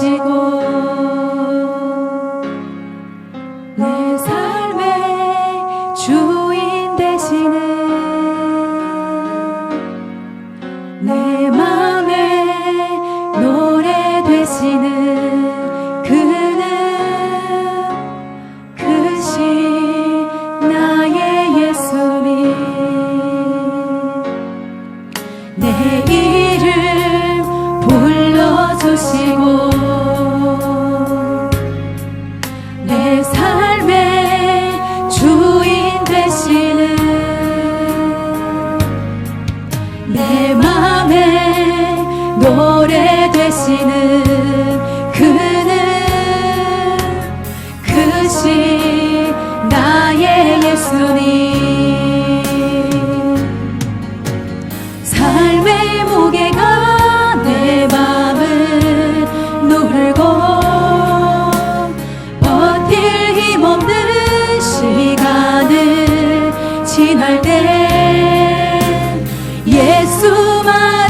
주시고 그는 크신 나의 예수님 삶의 무게가 내 맘을 누르고 버틸 힘없는 시간을 지날 때 예수만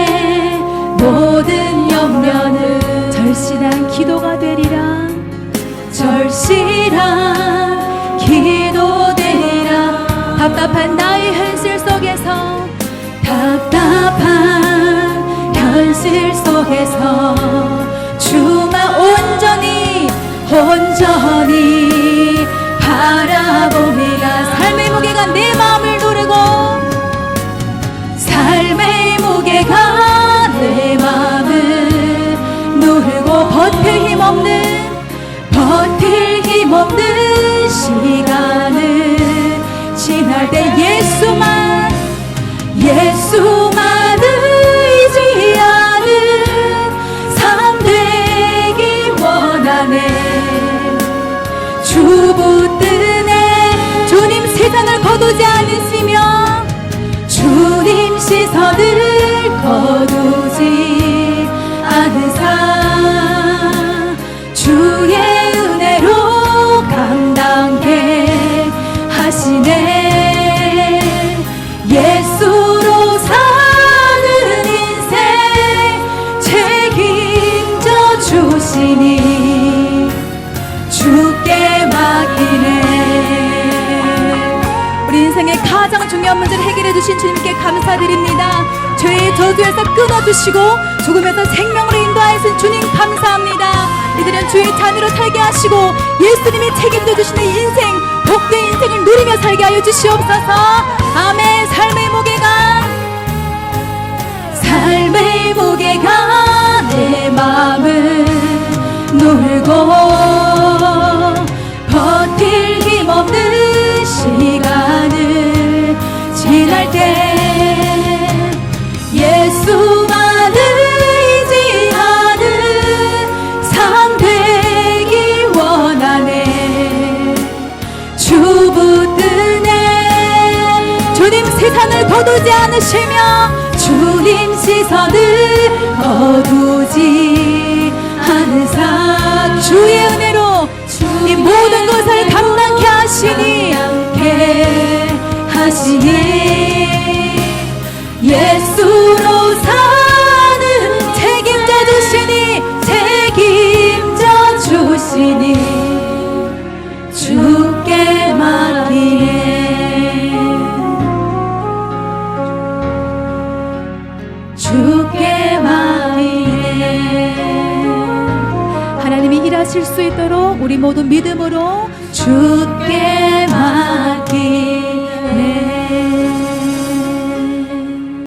모든 염려는 절실한 기도가 되리라. 절실한 기도 되리라. 답답한 나의 현실 속에서 답답한 현실 속에서 주만 온전히 온전히 바라봅니다. 삶의 무게가 내 마음을 누르고 때 예수만 예수만 의지하는 삶 되기 원하네. 주 붙드네 주님 세상을 거두지 않으시며 주님 시선을 가장 중요한 문제를 해결해 주신 주님께 감사드립니다. 죄의 저주에서 끊어주시고 죽으면서 생명으로 인도하신 주님 감사합니다. 이들은 주의 자녀로 살게 하시고 예수님이 책임져 주시는 인생 복된 인생을 누리며 살게 하여 주시옵소서. 아멘. 삶의 무게가 삶의 무게가 내 마음을 놀고 주님 세상을 거두지 않으시며 주님 시선을 거두지 않은 삶 주의 은혜로 이 모든 것을 감당케 하시니 하시니 예수로 사는 책임져 주시니 책임져 주시니 주께 맡기네. 주께 맡기네. 하나님이 일하실 수 있도록 우리 모두 믿음으로 주께 맡기네